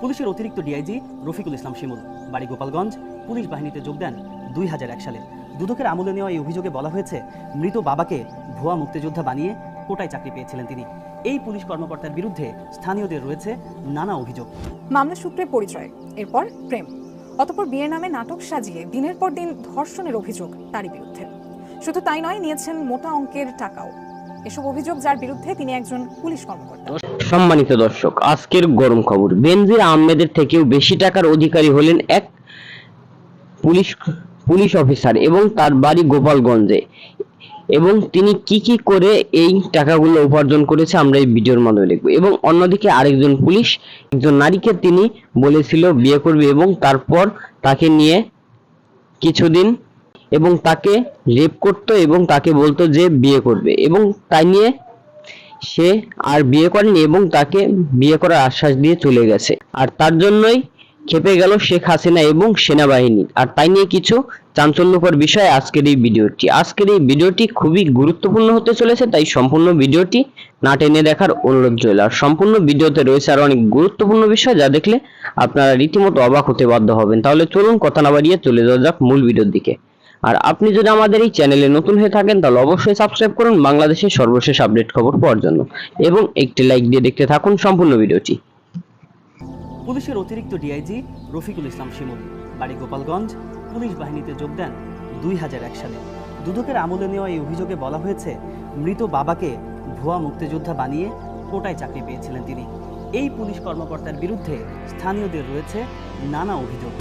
পুলিশের অতিরিক্ত ডিআইজি রফিকুল ইসলাম শিমুল। বাড়ি গোপালগঞ্জ, পুলিশ বাহিনীতে যোগ দেন দুই হাজার এক সালে দুদকের আমলে নেওয়া এই অভিযোগে বলা হয়েছে, মৃত বাবাকে ভুয়া মুক্তিযোদ্ধা বানিয়ে কোটায় চাকরি পেয়েছিলেন তিনি। এই পুলিশ কর্মকর্তার বিরুদ্ধে স্থানীয়দের রয়েছে নানা অভিযোগ। মামলা সূত্রে পরিচয়, এরপর প্রেম। অতপর বিয়ের নামে নাটক সাজিয়ে দিনের পর দিন ধর্ষণের অভিযোগ তারই বিরুদ্ধে। শুধু তাই নয়, নিয়েছেন মোটা অঙ্কের টাকাও। এসব অভিযোগ যার বিরুদ্ধে তিনি একজন পুলিশ কর্মকর্তা। সম্মানিত দর্শক, আজকের গরম খবর। বেনজির আহমেদের থেকেও বেশি টাকার অধিকারী হলেন এক পুলিশ পুলিশ অফিসার এবং তার বাড়ি গোপালগঞ্জে। এবং তিনি কি কি করে এই টাকাগুলো উপার্জন করেছে আমরা এই ভিডিওর মাধ্যমে দেখব। এবং অন্যদিকে আরেকজন পুলিশ, একজন নারীকে তিনি বলেছিল বিয়ে করবে এবং তারপর তাকে নিয়ে কিছুদিন এবং তাকে রেপ করতো এবং তাকে বলতো যে বিয়ে করবে। এবং তাই নিয়ে সে আর বিয়ে করেনি এবং তাকে বিয়ে করার আশ্বাস দিয়ে চলে গেছে। আর তার জন্যই খেপে গেল শেখ হাসিনা এবং সেনাবাহিনী। আর তাই নিয়ে কিছু চাঞ্চল্যকর বিষয় আজকের এই ভিডিওটি। আজকের এই ভিডিওটি খুবই গুরুত্বপূর্ণ হতে চলেছে, তাই সম্পূর্ণ ভিডিওটি না টেনে দেখার অনুরোধ রইল। আর সম্পূর্ণ ভিডিওতে রয়েছে আরও অনেক গুরুত্বপূর্ণ বিষয়, যা দেখলে আপনারা রীতিমতো অবাক হতে বাধ্য হবেন। তাহলে চলুন কথা না বাড়িয়ে চলে যাওয়া যাক মূল ভিডিওর দিকে। আর আপনি যদি আমাদের এই চ্যানেলে নতুন হয়ে থাকেন, তাহলে অবশ্যই সাবস্ক্রাইব করুন বাংলাদেশের সর্বশেষ আপডেট খবর পাওয়ার জন্য এবং একটি লাইক দিয়ে দেখতে থাকুন সম্পূর্ণ ভিডিওটি। পুলিশের অতিরিক্ত ডিআইজি রফিকুল ইসলাম শিমুল বাড়ি গোপালগঞ্জ। পুলিশ বাহিনীতে যোগ দেন দুই হাজার এক সালে। দুদকের আমলে নেওয়া এই অভিযোগে বলা হয়েছে, মৃত বাবাকে ভুয়া মুক্তিযোদ্ধা বানিয়ে কোটায় চাকরি পেয়েছিলেন তিনি। এই পুলিশ কর্মকর্তার বিরুদ্ধে স্থানীয়দের রয়েছে নানা অভিযোগ।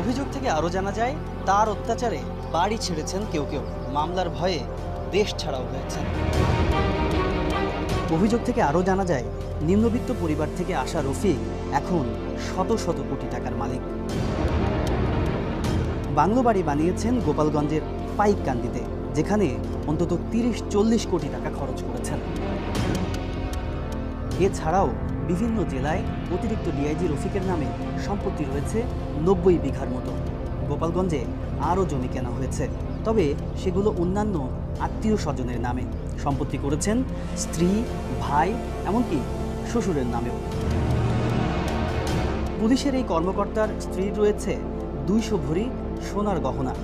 অভিযোগ থেকে আরও জানা যায়, তার অত্যাচারে বাড়ি ছেড়েছেন কেউ কেউ। মামলার ভয়ে দেশ ছাড়াও হয়েছেন অভিযোগ থেকে আরও জানা যায়, নিম্নবিত্ত পরিবার থেকে আসা রফিক এখন শত শত কোটি টাকার মালিক। বাংলো বাড়ি বানিয়েছেন গোপালগঞ্জের পাইককান্দিতে, যেখানে অন্তত তিরিশ চল্লিশ কোটি টাকা খরচ করেছেন। এছাড়াও বিভিন্ন জেলায় অতিরিক্ত ডিআইজি রফিকের নামে সম্পত্তি রয়েছে নব্বই বিঘার মতো। গোপালগঞ্জে আরও জমি কেনা হয়েছে, তবে সেগুলো অন্যান্য আত্মীয় স্বজনের নামে। সম্পত্তি করেছেন স্ত্রী, ভাই, এমনকি শ্বশুরের নামেও। পুলিশের এই কর্মকর্তার স্ত্রীর রয়েছে দুইশো ভরি সোনার গহনা।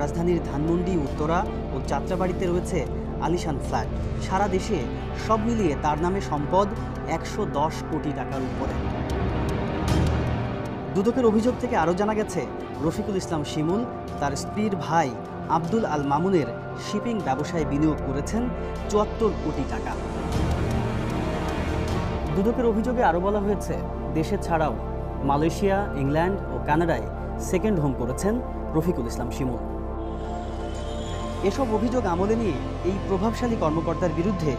রাজধানীর ধানমন্ডি, উত্তরা ও যাত্রাবাড়িতে রয়েছে আলিশান ফ্ল্যাট সারা দেশে সব মিলিয়ে তার নামে সম্পদ একশো দশ কোটি টাকার উপরে। দুদকের অভিযোগ থেকে আরও জানা গেছে, রফিকুল ইসলাম শিমুল, তার স্ত্রীর ভাই আব্দুল আল মামুনের শিপিং ব্যবসায় বিনিয়োগ করেছেন চুয়াত্তর কোটি টাকা। দুদকের অভিযোগে আরও বলা হয়েছে, দেশে ছাড়াও মালয়েশিয়া, ইংল্যান্ড ও কানাডায় সেকেন্ড হোম করেছেন রফিকুল ইসলাম শিমুল। এসব অভিযোগ আমলে নিয়ে এই প্রভাবশালী কর্মকর্তার বিরুদ্ধে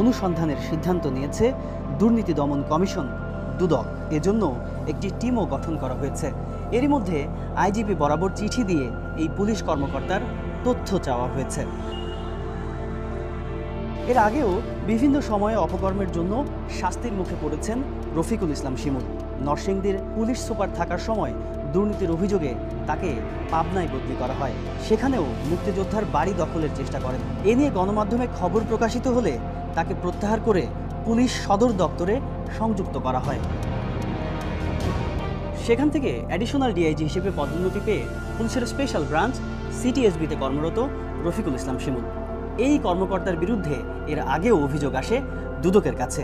অনুসন্ধানের সিদ্ধান্ত নিয়েছে দুর্নীতি দমন কমিশন, দুদক। এজন্য একটি টিমও গঠন করা হয়েছে। এরই মধ্যে আইজিপি বরাবর চিঠি দিয়ে এই পুলিশ কর্মকর্তার তথ্য চাওয়া হয়েছে। এর আগেও বিভিন্ন সময়ে অপকর্মের জন্য শাস্তির মুখে পড়েছেন রফিকুল ইসলাম শিমুল। নরসিংদীর পুলিশ সুপার থাকার সময় দুর্নীতির অভিযোগে তাকে পাবনায় বদলি করা হয়। সেখানেও মুক্তিযোদ্ধার বাড়ি দখলের চেষ্টা করেন। এ নিয়ে গণমাধ্যমে খবর প্রকাশিত হলে তাকে প্রত্যাহার করে পুলিশ সদর দপ্তরে সংযুক্ত করা হয়। সেখান থেকে অ্যাডিশনাল ডিআইজি হিসেবে পদোন্নতি পেয়ে পুলিশের স্পেশাল ব্রাঞ্চ সিটিএসবিতে কর্মরত রফিকুল ইসলাম শিমুল। এই কর্মকর্তার বিরুদ্ধে এর আগেও অভিযোগ আসে দুদকের কাছে।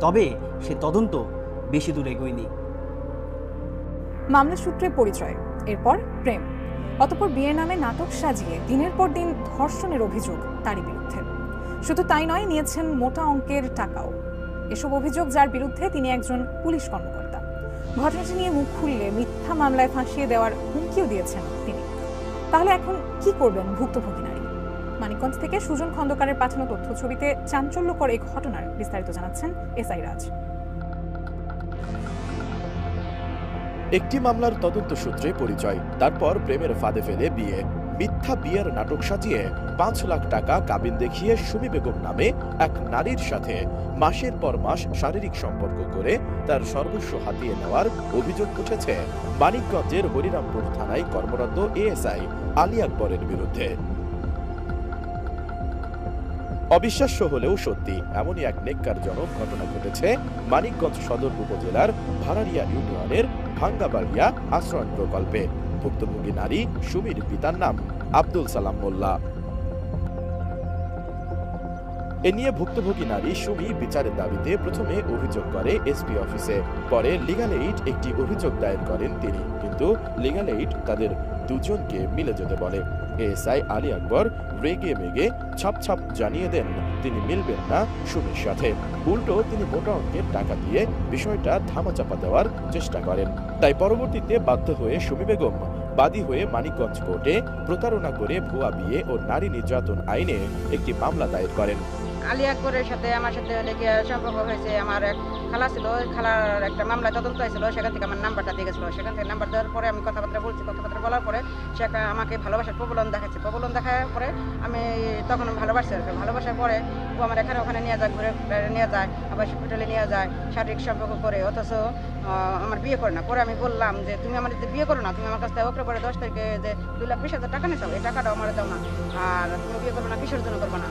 তবে সে তদন্ত বেশি দূর এগোয়নি। মামলা সূত্রে পরিচয়, এরপর প্রেম। অতপর বিয়ের নামে নাটক সাজিয়ে দিনের পর দিন ধর্ষণের অভিযোগ তারই বিরুদ্ধে। শুধু তাই নয়, নিয়েছেন মোটা অঙ্কের টাকাও। এসব অভিযোগ যার বিরুদ্ধে তিনি একজন পুলিশ কর্মকর্তা। ঘটনাটি নিয়ে মুখ খুললে মিথ্যা মামলায় ফাঁসিয়ে দেওয়ার হুমকিও দিয়েছেন তিনি। তাহলে এখন কি করবেন ভুক্তভোগী মানিকগঞ্জ থেকে সুজন খন্দকারের পাঠানো তথ্য ছবিতে চাঞ্চল্যকর এই ঘটনার বিস্তারিত জানাচ্ছেন এসআই রাজ। একটি মামলার তদন্ত সূত্রে পরিচয়, তারপর প্রেমের ফাঁদে ফেলে বিয়ে, মিথ্যা বিয়ের নাটক সাজিয়ে পাঁচ লাখ টাকা কাবিন দেখিয়ে সুমি বেগম নামে এক নারীর সাথে মাসের পর মাস শারীরিক সম্পর্ক করে তার সর্বস্ব হাতিয়ে নেওয়ার অভিযোগ উঠেছে। মানিকগঞ্জের হরিরামপুর থানায় কর্মরত এএসআই আলী আকবরের বিরুদ্ধে। অবিশ্বাস্য হলেও সত্যি, এমনই এক নেককারজনক ঘটনা ঘটেছে মানিকগঞ্জ সদর উপজেলার ভাড়ারিয়া ইউনিয়নের ভাঙ্গাবাড়িয়া আশ্রয়ণ প্রকল্পে। ভুক্তভোগী নারী সুমির পিতার নাম আব্দুল সালাম মোল্লা। এ নিয়ে ভুক্তভোগী নারী সুমি বিচারের দাবিতে প্রথমে অভিযোগ করে এসপি অফিসে। পরে লিগাল এইড একটি অভিযোগ দায়ের করেন তিনি। কিন্তু লিগাল এইড তাদের দুজনকে মিলে যেতে বলে। এএসআই আলী আকবর রেগে মেগে ছাপ ছাপ জানিয়ে দেন, তিনি মিলবেন না সুমির সাথে। উল্টো তিনি মোটা অঙ্কের টাকা দিয়ে বিষয়টা ধামাচাপা দেওয়ার চেষ্টা করেন। তাই পরবর্তীতে বাধ্য হয়ে সুমি বেগম বাদী হয়ে মানিকগঞ্জ কোর্টে প্রতারণা করে ভুয়া বিয়ে ও নারী নির্যাতন আইনে একটি মামলা দায়ের করেন। আলী আকবরের সাথে আমার সাথে লেগে সম্পর্ক হয়েছে। আমার এক খালা ছিল, ওই খালার একটা মামলা তদন্ত হয়েছিল, সেখান থেকে আমার নাম্বারটা দিয়ে গেছিল। সেখান থেকে নাম্বার দেওয়ার পরে আমি কথাবার্তা বলছি, কথাবার্তা বলার পরে সে আমাকে ভালোবাসার প্রবলন দেখাচ্ছে। প্রবলন দেখার পরে আমি তখন ভালোবাসি আর ভালোবাসার পরে ও আমার এখানে ওখানে নিয়ে যায়, ঘুরে নিয়ে যায়, আবার হসপিটালে নিয়ে যায়, শারীরিক সম্পর্ক করে। অথচ আমার বিয়ে করে না। পরে আমি বললাম যে, তুমি আমার যদি বিয়ে করো না, তুমি আমার কাছ থেকে পরে দশ তারিখে যে দুই লাখ বিশ হাজার টাকা নিয়েছো এই টাকাটাও আমার দাও না আর তুমি বিয়ে করব না, কিসের জন্য করব না?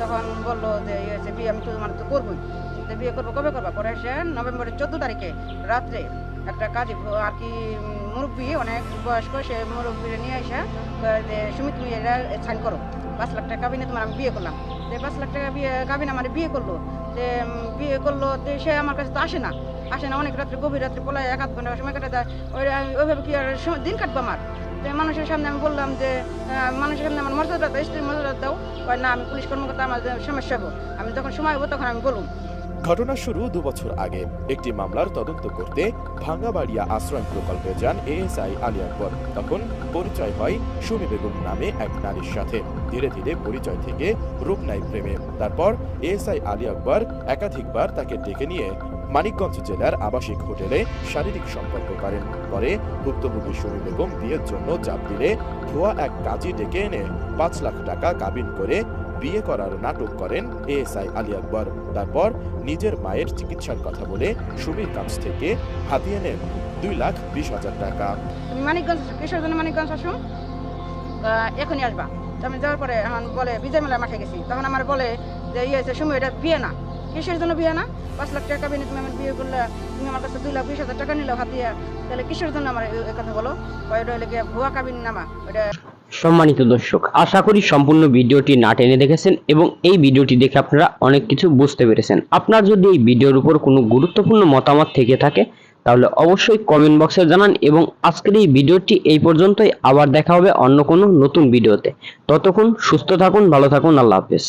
তখন বলল যে ইয়ে হচ্ছে বিয়ে আমি তো মানে তো করবোই। তো বিয়ে করব কবে করবা? পরে এসে নভেম্বরের চোদ্দ তারিখে রাত্রে একটা কাজী আর কি মুরব্বী, অনেক বয়স্ক, সে মুরব্বীরে নিয়ে এসে কয় যে সুমি তুমি এটা সাইন করো। পাঁচ লাখ টাকা কাবিনে তোমার আমি বিয়ে করলাম। যে পাঁচ লাখ টাকা বিয়ে কাবিন আমার বিয়ে করল। যে বিয়ে করল তো সে আমার কাছে তো আসে না। আসে না, অনেক রাত্রে, গভীর রাত্রে পলায় এক আধ ঘণ্টা সময় কাটে দেয়। ওই ওইভাবে কি আর দিন কাটবো আমার? মানুষের সামনে আমি বললাম যে মানুষের সামনে আমার মর্যাদা দাও, স্ত্রীর মর্যাদা দাও। না, আমি পুলিশ কর্মকর্তা, আমার সমস্যা আমি যখন সময় হব তখন আমি বলুন ঘটনা শুরু দু বছর আগে। একটি মামলার তদন্ত করতে ভাঙ্গাবাড়িয়া আশ্রয় প্রকল্পে যান এএসআই আলী আকবর। তখন পরিচয় হয় সুমি বেগম নামে এক নারীর সাথে। ধীরে ধীরে পরিচয় থেকে রূপ নাই প্রেমে। তারপর এএসআই আলী আকবর একাধিকবার তাকে ডেকে নিয়ে মানিকগঞ্জ জেলার আবাসিক হোটেলে শারীরিক সম্পর্ক করেন পরে ভুক্তভোগী সুমি বেগম বিয়ের জন্য চাপ দিলে ভুয়া এক কাজী ডেকে এনে পাঁচ লাখ টাকা কাবিন করে বিয়ে করার নাটক করেন এএসআই আলী আকবর। তারপর নিজের মায়ের চিকিৎসার কথা বলে সুমির কাছ থেকে হাতিয়ে নেন দুই লাখ বিশ হাজার টাকা। মানিকগঞ্জ, কিসের জন্য মানিকগঞ্জ আসুন এখনই আসবা। আমি যাওয়ার পরে এখন বলে বিজয় মেলা মাঠে গেছি। তখন আমার বলে যে ইয়ে সময় এটা বিয়ে না। কিসের জন্য বিয়ে না? পাঁচ লাখ টাকা বিয়ে তুমি আমার বিয়ে করলে তুমি আমার কাছে দুই লাখ বিশ হাজার টাকা নিলে হাত দিয়ে তাহলে কিসের জন্য আমার এই কথা বলো? ওইটা হলে গিয়ে ভুয়া কাবিন নামা? ওইটা সম্মানিত দর্শক, আশা করি সম্পূর্ণ ভিডিওটি না টেনে দেখেছেন এবং এই ভিডিওটি দেখে আপনারা অনেক কিছু বুঝতে পেরেছেন। আপনার যদি এই ভিডিওর উপর কোনো গুরুত্বপূর্ণ মতামত থেকে থাকে, তাহলে অবশ্যই কমেন্ট বক্সে জানান এবং আজকের এই ভিডিওটি এই পর্যন্তই। আবার দেখা হবে অন্য কোনো নতুন ভিডিওতে। ততক্ষণ সুস্থ থাকুন, ভালো থাকুন, আল্লাহ হাফেজ।